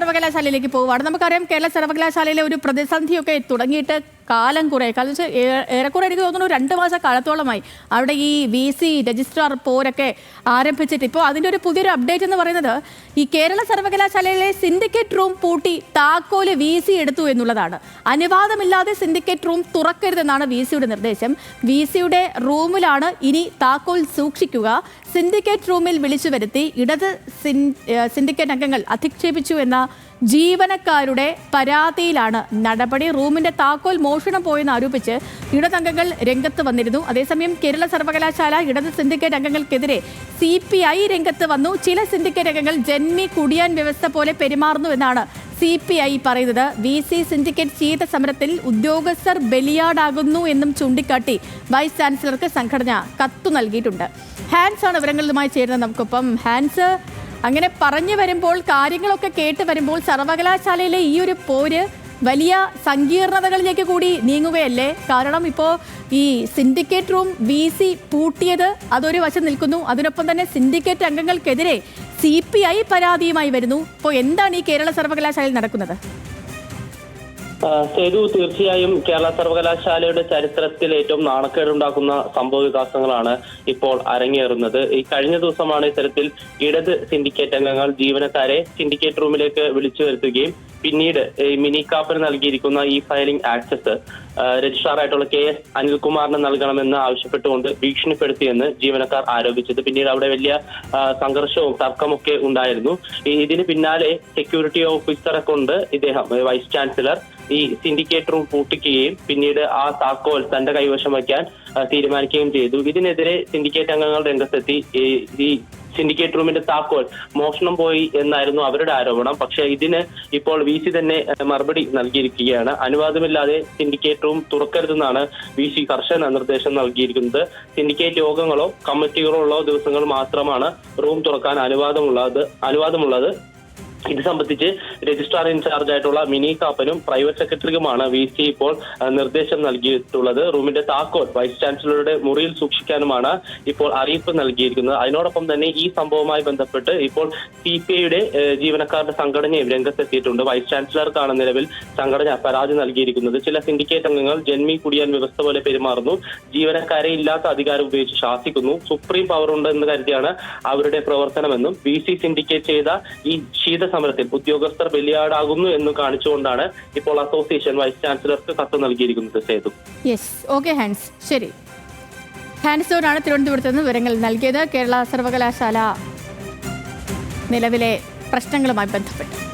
സർവകലാശാലയിലേക്ക് പോവുകയാണ്. നമുക്കറിയാം കേരള സർവകലാശാലയിലെ ഒരു പ്രതിസന്ധിയൊക്കെ തുടങ്ങിയിട്ട് കാലം കുറെ കാരണം വെച്ചാൽ ഏറെക്കുറെ എനിക്ക് തോന്നുന്നു രണ്ട് മാസ കാലത്തോളമായി അവിടെ ഈ വി സി രജിസ്ട്രാർ പോരൊക്കെ ആരംഭിച്ചിട്ട്. ഇപ്പോൾ അതിന്റെ ഒരു പുതിയൊരു അപ്ഡേറ്റ് എന്ന് പറയുന്നത് ഈ കേരള സർവകലാശാലയിലെ സിൻഡിക്കേറ്റ് റൂം പൂട്ടി താക്കോൽ വി സി എടുത്തു എന്നുള്ളതാണ്. അനുവാദമില്ലാതെ സിൻഡിക്കേറ്റ് റൂം തുറക്കരുതെന്നാണ് വി സിയുടെ നിർദ്ദേശം. വി സിയുടെ റൂമിലാണ് ഇനി താക്കോൽ സൂക്ഷിക്കുക. സിൻഡിക്കേറ്റ് റൂമിൽ വിളിച്ചു വരുത്തി ഇടത് സിൻ- സിൻഡിക്കേറ്റ് അംഗങ്ങൾ അധിക്ഷേപിച്ചു എന്ന ജീവനക്കാരുടെ പരാതിയിലാണ് നടപടി. റൂമിന്റെ താക്കോൽ മോഷണം പോയെന്ന് ആരോപിച്ച് ഇടതംഗങ്ങൾ രംഗത്ത് വന്നിരുന്നു. അതേസമയം കേരള സർവകലാശാല ഇടത് സിൻഡിക്കേറ്റ് അംഗങ്ങൾക്കെതിരെ സി പി ഐ രംഗത്ത് വന്നു. ചില സിൻഡിക്കേറ്റ് അംഗങ്ങൾ ജന്മി കുടിയാൻ വ്യവസ്ഥ പോലെ പെരുമാറുന്നു എന്നാണ് സി പി ഐ പറയുന്നത്. വി സി സിൻഡിക്കേറ്റ് ശീത സമരത്തിൽ ഉദ്യോഗസ്ഥർ ബലിയാടാകുന്നു എന്നും ചൂണ്ടിക്കാട്ടി വൈസ് ചാൻസലർക്ക് സംഘടന കത്തു നൽകിയിട്ടുണ്ട്. ഹാൻസ് ആണ് വിവരങ്ങളുമായി ചേരുന്നത്. നമുക്കൊപ്പം ഹാൻസ് അങ്ങനെ പറഞ്ഞു വരുമ്പോൾ കാര്യങ്ങളൊക്കെ കേട്ട് വരുമ്പോൾ സർവകലാശാലയിലെ ഈ ഒരു പോര് വലിയ സങ്കീർണതകളിലേക്ക് കൂടി നീങ്ങുകയല്ലേ? കാരണം ഇപ്പോൾ ഈ സിൻഡിക്കേറ്റ് റൂം വി സി പൂട്ടിയത് അതൊരു വശം നിൽക്കുന്നു. അതിനൊപ്പം തന്നെ സിൻഡിക്കേറ്റ് അംഗങ്ങൾക്കെതിരെ സി പി ഐ പരാതിയുമായി വരുന്നു. ഇപ്പോൾ എന്താണ് ഈ കേരള സർവകലാശാലയിൽ നടക്കുന്നത്? സേതു തീർച്ചയായും കേരള സർവകലാശാലയുടെ ചരിത്രത്തിൽ ഏറ്റവും നാണക്കേടുണ്ടാക്കുന്ന സംഭവ വികാസങ്ങളാണ് ഇപ്പോൾ അരങ്ങേറുന്നത്. ഈ കഴിഞ്ഞ ദിവസമാണ് ഇത്തരത്തിൽ ഇടത് സിൻഡിക്കേറ്റ് അംഗങ്ങൾ ജീവനക്കാരെ സിൻഡിക്കേറ്റ് റൂമിലേക്ക് വിളിച്ചു വരുത്തുകയും പിന്നീട് ഈ മിനി കാപ്പന് നൽകിയിരിക്കുന്ന ഈ ഫയലിംഗ് ആക്സസ് രജിസ്ട്രാർ ആയിട്ടുള്ള കെ എസ് അനിൽകുമാറിന് നൽകണമെന്ന് ആവശ്യപ്പെട്ടുകൊണ്ട് ഭീഷണിപ്പെടുത്തിയെന്ന് ജീവനക്കാർ ആരോപിച്ചത്. പിന്നീട് അവിടെ വലിയ സംഘർഷവും തർക്കമൊക്കെ ഉണ്ടായിരുന്നു. ഇതിന് പിന്നാലെ സെക്യൂരിറ്റി ഓഫീസറെ കൊണ്ട് ഇദ്ദേഹം വൈസ് ചാൻസലർ ഈ സിൻഡിക്കേറ്റ് റൂം പൂട്ടിക്കുകയും പിന്നീട് ആ താക്കോൽ തന്റെ കൈവശം വയ്ക്കാൻ തീരുമാനിക്കുകയും ചെയ്തു. ഇതിനെതിരെ സിൻഡിക്കേറ്റ് അംഗങ്ങൾ രംഗത്തെത്തി. ഈ സിൻഡിക്കേറ്റ് റൂമിന്റെ താക്കോൽ മോഷണം പോയി എന്നായിരുന്നു അവരുടെ ആരോപണം. പക്ഷേ ഇതിന് ഇപ്പോൾ വി സി തന്നെ മറുപടി നൽകിയിരിക്കുകയാണ്. അനുവാദമില്ലാതെ സിൻഡിക്കേറ്റ് റൂം തുറക്കരുതെന്നാണ് വി സി കർശന നിർദ്ദേശം നൽകിയിരിക്കുന്നത്. സിൻഡിക്കേറ്റ് യോഗങ്ങളോ കമ്മിറ്റികളോ ഉള്ള ദിവസങ്ങൾ മാത്രമാണ് റൂം തുറക്കാൻ അനുവാദമുള്ളത് അനുവാദമുള്ളത്. ഇത് സംബന്ധിച്ച് രജിസ്ട്രാർ ഇൻചാർജ് ആയിട്ടുള്ള മിനി കാപ്പനും പ്രൈവറ്റ് സെക്രട്ടറിക്കുമാണ് വി സി ഇപ്പോൾ നിർദ്ദേശം നൽകിയിട്ടുള്ളത്. റൂമിന്റെ താക്കോൽ വൈസ് ചാൻസലറുടെ മുറിയിൽ സൂക്ഷിക്കാനുമാണ് ഇപ്പോൾ അറിയിപ്പ് നൽകിയിരിക്കുന്നത്. അതിനോടൊപ്പം തന്നെ ഈ സംഭവവുമായി ബന്ധപ്പെട്ട് ഇപ്പോൾ സി പി ഐയുടെ ജീവനക്കാരുടെ സംഘടനയും രംഗത്തെത്തിയിട്ടുണ്ട്. വൈസ് ചാൻസലർക്കാണ് നിലവിൽ സംഘടന പരാതി നൽകിയിരിക്കുന്നത്. ചില സിൻഡിക്കേറ്റ് അംഗങ്ങൾ ജന്മി കുടിയാൻ വ്യവസ്ഥ പോലെ പെരുമാറുന്നു. ജീവനക്കാരെ ഇല്ലാത്ത അധികാരം ഉപയോഗിച്ച് ശാസിക്കുന്നു. സുപ്രീം പവർ ഉണ്ടെന്ന് കരുതിയാണ് അവരുടെ പ്രവർത്തനമെന്നും വി സി സിൻഡിക്കേറ്റ് ചെയ്ത ഈ ശീതസമരത്തിൽ ഉദ്യോഗസ്ഥർ ബലിയാടാകുന്നു എന്ന് കാണിച്ചുകൊണ്ടാണ് ഇപ്പോൾ അസോസിയേഷൻ വൈസ് ചാൻസലർക്ക് കത്ത് നൽകിയിരിക്കുന്നത് സേതു. യെസ് ഹാൻസ് ശരി. ഹാൻസോടാണ് തിരുവനന്തപുരത്ത് നിന്ന് വിവരങ്ങൾ നൽകിയത്. കേരള സർവകലാശാല നിലവിലെ പ്രശ്നങ്ങളുമായി ബന്ധപ്പെട്ട്.